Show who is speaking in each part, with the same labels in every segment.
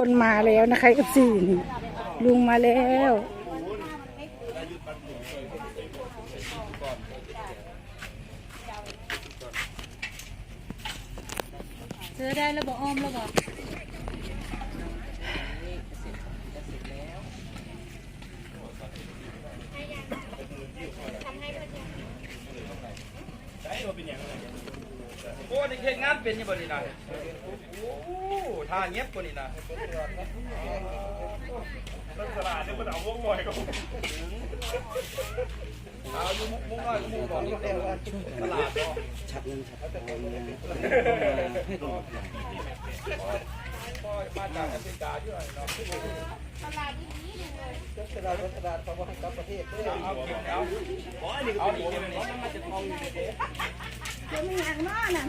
Speaker 1: คนมาแล้วนะคะเอฟซีนี่ลุงมาแล้ว
Speaker 2: ซื้อได้แล้วบอกอ้อมแล้วบอก
Speaker 3: โอ้นี่เฮ็ดงานเป็นอยังบ่นี่นะโอ้ ท่าเงียบกว่านี่นะลักษณะเนี่ยมันเอาวงลอยก็เอาอยู่มุกมุกน้อยมุกบอกนี่เรียกว่าตลาดเนาะ
Speaker 4: ชัดเงินชัดทองนะให้ตรงกับอย่าง
Speaker 3: ก็มาจากอเมริกาด้วยเนาะตลาดดีตลาดตลาดเขาบอกให้กลับประเทศเอาเก็บเอาเอาดีเก็บนี่มันจะทองอยู่เด้
Speaker 1: เข็มยัง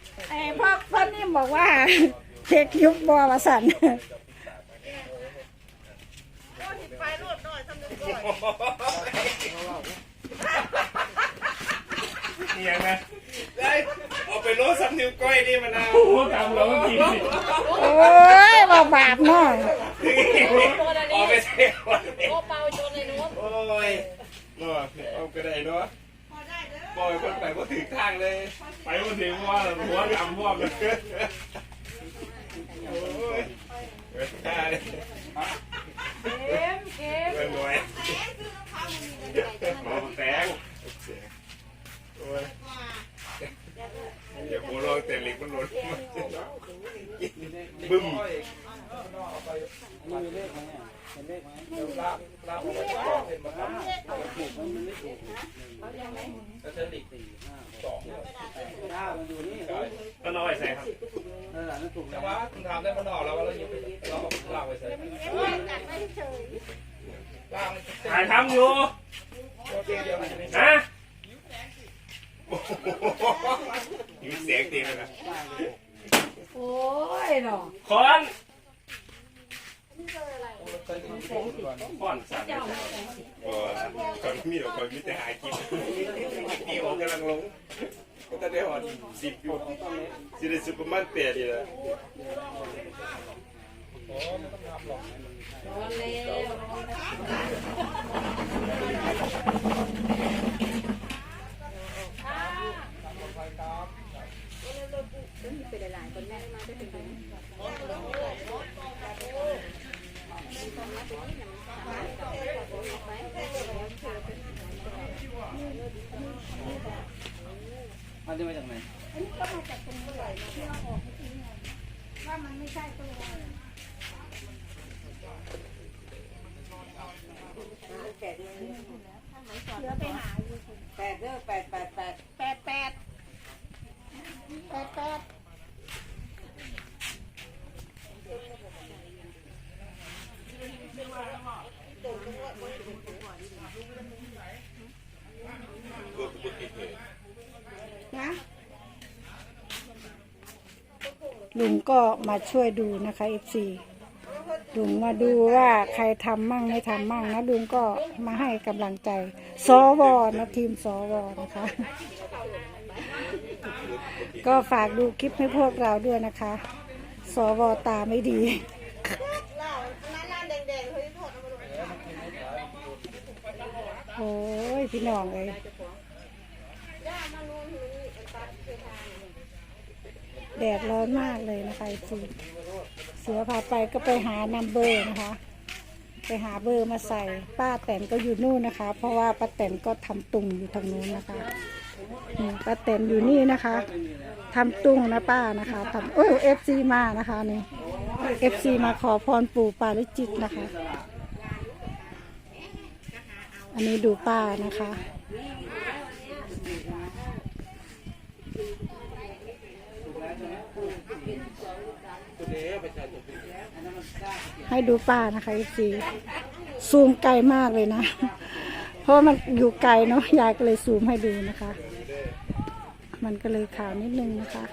Speaker 1: พ่อพ่อนิ่มบอกว่าเค้กยุบบอวสัน
Speaker 5: นี่ยังนะได้เอาไปโลสับนิ้วก้อยนี่มันเอาโอ้ทำแล้วกินสิ
Speaker 1: โอ้ยว่าบาปเนาะ
Speaker 5: เอาไปเสียวัน
Speaker 2: โอ้เปล่าโจนเลยนู้น
Speaker 5: โอ้ยเนาะเอาไปได้เนาะปล่อยคนไปก็ถึงทางเลย ไปก็ถึงว่าหัวกำพวกเลยโอ้ยเว้ยได้เลยเอ็มเอ็มรวยหมอแตงโอ้ยเดี๋ยวโบลองแต่เหล็กมันหล่นบึ้ม
Speaker 4: มีเลขไหมอะเป็นเลขไหม
Speaker 3: ลาบลาบเอาไปก่อนเป็นมาครับ
Speaker 4: ถู กมันมันไม่ถูก
Speaker 3: แล้วเชิญอีก
Speaker 4: สี่ห้าหกห้ามันอยู่นี่
Speaker 5: ก็น้อยใส่ครับ
Speaker 4: นั่นแหละนั่นถูก
Speaker 3: แต่
Speaker 4: แล้ว
Speaker 3: ว่าคุณทำได้มันออกแล้วว่าเราหยิบไปเราลากไปใส่ลาก
Speaker 5: ถ่ายทำอยู่
Speaker 3: โอเคเดียวมันจะไม่
Speaker 5: นะยิ้มเสียงตีเลยนะ
Speaker 2: โอ้ยเนาะ
Speaker 5: คอน
Speaker 3: คยกินของก่น
Speaker 5: คอนสั่น อ้คอนมีหรอกคอนมีแต่หากินตีผมกำลังลงก็จะได้หอดสิบอยู่สิได้ซุปเปอร์มันเปียดีแล้ว
Speaker 2: ร้อนแล้ว
Speaker 4: มันจะ มาจากไหน
Speaker 6: แปดเด้อแปดแปดแปด
Speaker 1: แปดแปดแปดแปดนะ ลุงก็มาช่วยดูนะคะเอฟซีลุงมาดูว่าใครทำมั่งไม่ทำมั่งนะลุงก็มาให้กำลังใจสวนะทีมสวนะคะ ก็ฝากดูคลิปให้พวกเราด้วยนะคะ สวตาไม่ดีโอ้ยพี่น้องเลย แดดร้อนมากเลยนะคะจีเสือพาไปก็ไปหานัมเบอร์นะคะ ไปหาเบอร์มาใส่ ป้าแตนก็อยู่นู่นนะคะ เพราะว่าป้าแตนก็ทำตุงอยู่ทางนู้นนะคะนี่ป้าแตนอยู่นี่นะคะทำตุงนะป้านะคะทำโอ้ยเอฟซีมานะคะนี่เอฟซีมาขอพรปู่ปาลิจิตนะคะ อันนี้ดูป้านะคะ
Speaker 4: ถูกแล้วใช่ไหม คุณเอ๋ประชาชนอันนั้นมันสร้าง
Speaker 1: ให้ดูป้านะคะอีซีซูมไกลมากเลยนะ เพราะมันอยู่ไกลเนาะยายก็เลยซูมให้ดูนะคะ มันก็เลยขาวนิดนึงนะคะ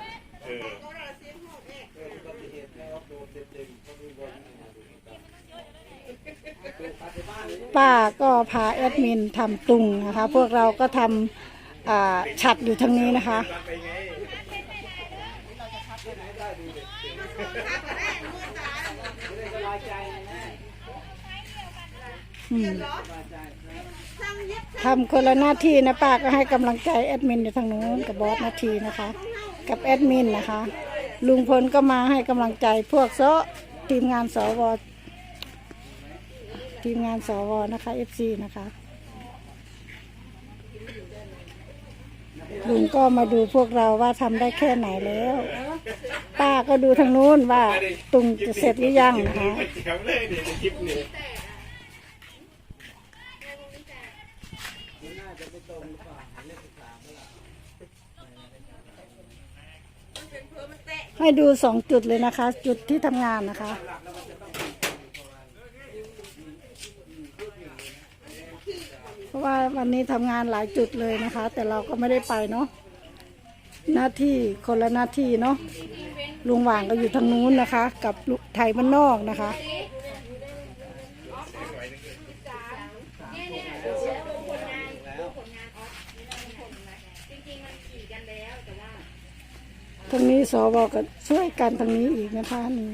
Speaker 1: ป้าก็พาแอดมินทำตุงนะคะ พวกเราก็ทำฉัดอยู่ทางนี้นะคะ
Speaker 5: ไปไง
Speaker 1: อืม ทำคนละหน้าที่นะป้าก็ให้กำลังใจแอดมินอยู่ทางนู้นกับบอสนาทีนะคะ กับแอดมินนะคะ ลุงพลก็มาให้กำลังใจพวกโซะทีมงานสวทีมงานสวนะคะเอฟซีนะคะ ลุงก็มาดูพวกเราว่าทำได้แค่ไหนแล้ว ป้าก็ดูทางนู้นว่าตุงจะเสร็จหรือยังนะคะ
Speaker 5: เจ๋งเลยเนี่ยในคลิปนี้
Speaker 1: ให้ดูสองจุดเลยนะคะ จุดที่ทำงานนะคะ เพราะว่าวันนี้ทำงานหลายจุดเลยนะคะ แต่เราก็ไม่ได้ไปเนาะหน้าที่คนละหน้าที่เนาะลุงหว่างก็อยู่ทางนู้นนะคะ กับไทยบ้านนอกนะคะ ทางนี้สวก็ช่วยกันทางนี้อีกนะคะนี่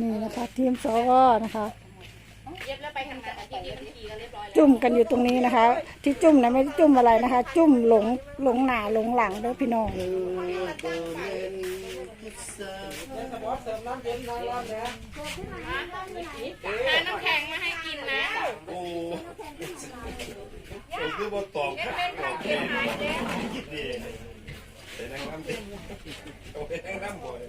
Speaker 1: นี่นะคะ ทีมสวนะคะ
Speaker 2: เย็บแล้วไปทำงานอาทิตย์นี้มันขี่กันเรียบร้อยแล้ว
Speaker 1: จุ่มกันอยู่ตรงนี้นะคะ ที่จุ่มนะไม่ได้จุ่มอะไรนะคะ จุ่มหลงหลงหนาหลงหลังเด้อพี่น้อง
Speaker 3: บอสเสริมน้ำเย็นน้ำร้อนนะ
Speaker 2: หาน้ำแข็งมาให้กินนะ
Speaker 5: โอ้ผมคือบทตอบครับคิดดีแต่นั่งน้ำดิโอ้ยนั่งน้ำบ่อย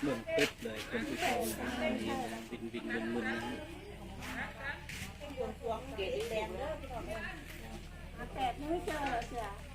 Speaker 4: เหมือนตึ๊บเลยคนที่ชมนะนี่นะบินบินมึนมึนนะนี่ไงนะเ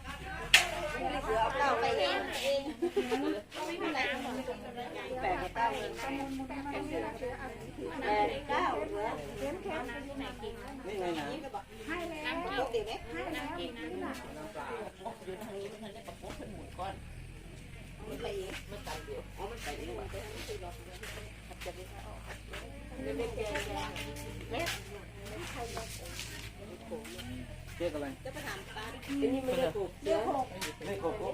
Speaker 4: รียกอะไรจะไปถามป้าไม่ได้ถูกเรียกหกเลขหก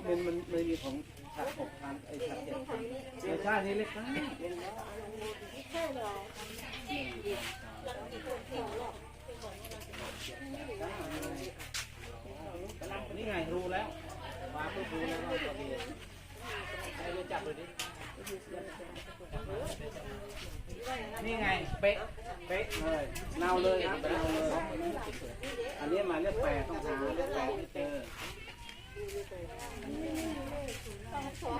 Speaker 4: เพราะมันมันมันมีของชัดหกพันไอ้ชัดเจ็ดพันเดี๋ยวชาตินี้เลขห้ากนี่ไงรู้แล้วมาเพื่อรู้แล้วว่าจะมีใครจะจับเลยดินี่ไงเป๊ะเป๊ะเลยเนาเลยเนาเลย อันนี้มายเลขแปดต้องหาเลขแปดให้เจอ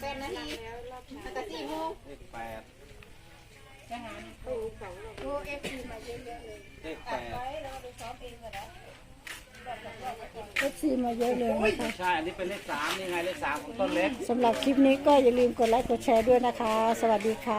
Speaker 2: เป็นนาทีแต่สี่โมง
Speaker 4: เลขแปดเลขแปด
Speaker 1: เอฟซีมาเยอะเลยนะคะ
Speaker 4: ใช่ อันนี้เป็นเลขสามนี่ไง เลขสามของต้นเล็ก
Speaker 1: สำหรับคลิปนี้ก็อย่าลืมกดไลค์กดแชร์ด้วยนะคะ สวัสดีค่ะ